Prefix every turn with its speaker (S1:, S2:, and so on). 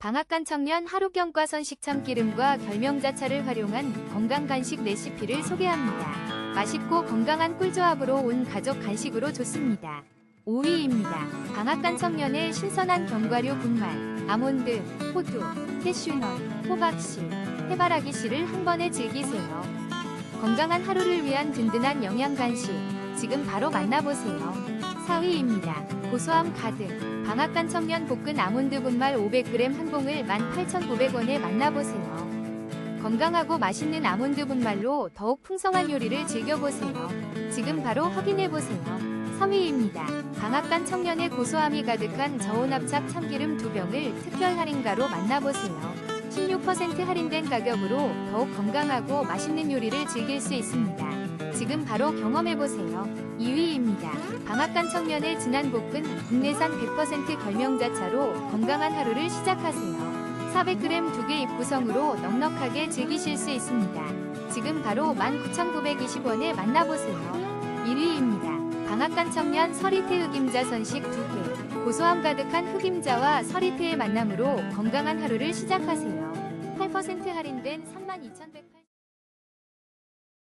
S1: 방앗간 청년 하루경과 선식 참기름과 결명자차를 활용한 건강 간식 레시피를 소개합니다. 맛있고 건강한 꿀조합으로 온 가족 간식으로 좋습니다. 5위입니다. 방앗간 청년의 신선한 견과류 분말, 아몬드, 호두, 캐슈넛, 호박씨, 해바라기 씨를 한 번에 즐기세요. 건강한 하루를 위한 든든한 영양 간식, 지금 바로 만나보세요. 4위입니다. 고소함 가득, 방앗간 청년 볶은 아몬드 분말 500g 한 봉을 18,900원에 만나보세요. 건강하고 맛있는 아몬드 분말로 더욱 풍성한 요리를 즐겨보세요. 지금 바로 확인해보세요. 3위입니다. 방앗간 청년의 고소함이 가득한 저온압착 참기름 2병을 특별 할인가로 만나보세요. 16% 할인된 가격으로 더욱 건강하고 맛있는 요리를 즐길 수 있습니다. 지금 바로 경험해보세요. 2위입니다. 방앗간 청년의 진한 볶은 국내산 100% 결명자차로 건강한 하루를 시작하세요. 400g 두개 입구성으로 넉넉하게 즐기실 수 있습니다. 지금 바로 19,920원에 만나보세요. 1위입니다. 방앗간 청년 서리태 흑임자 선식 2개. 고소함 가득한 흑임자와 서리태의 만남으로 건강한 하루를 시작하세요. 8% 할인된 32,100